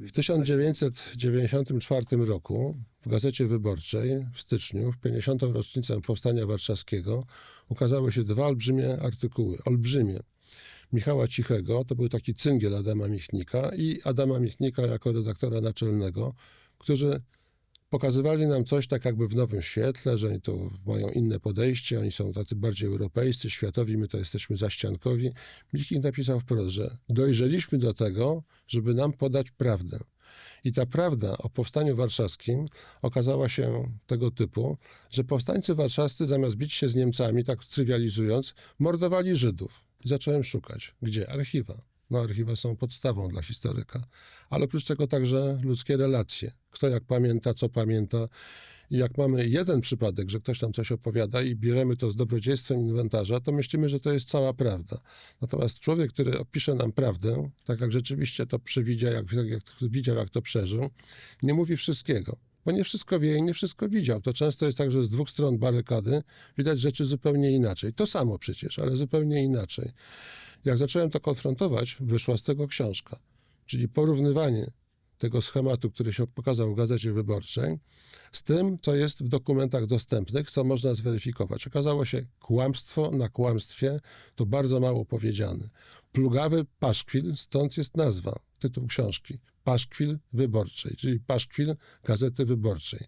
W 1994 roku w Gazecie Wyborczej w styczniu, w 50. rocznicę Powstania Warszawskiego, ukazały się dwa olbrzymie artykuły. Olbrzymie. Michała Cichego, to był taki cyngiel Adama Michnika i Adama Michnika jako redaktora naczelnego, którzy pokazywali nam coś tak jakby w nowym świetle, że oni to mają inne podejście, oni są tacy bardziej europejscy, światowi, my to jesteśmy zaściankowi. Michnik napisał wprost, że dojrzeliśmy do tego, żeby nam podać prawdę. I ta prawda o powstaniu warszawskim okazała się tego typu, że powstańcy warszawscy zamiast bić się z Niemcami, tak trywializując, mordowali Żydów. I zacząłem szukać. Gdzie? Archiwa. No, archiwa są podstawą dla historyka. Ale oprócz tego także ludzkie relacje. Kto jak pamięta, co pamięta. I jak mamy jeden przypadek, że ktoś nam coś opowiada i bierzemy to z dobrodziejstwem inwentarza, to myślimy, że to jest cała prawda. Natomiast człowiek, który opisze nam prawdę, tak jak rzeczywiście to przewidział, jak, jak widział, jak to przeżył, nie mówi wszystkiego. Bo nie wszystko wie i nie wszystko widział. To często jest tak, że z dwóch stron barykady widać rzeczy zupełnie inaczej. To samo przecież, ale zupełnie inaczej. Jak zacząłem to konfrontować, wyszła z tego książka, czyli porównywanie tego schematu, który się pokazał w Gazecie Wyborczej, z tym, co jest w dokumentach dostępnych, co można zweryfikować. Okazało się kłamstwo na kłamstwie, to bardzo mało powiedziane. Plugawy paszkwil, stąd jest nazwa, tytuł książki. Paszkwil Wyborczej, czyli paszkwil Gazety Wyborczej.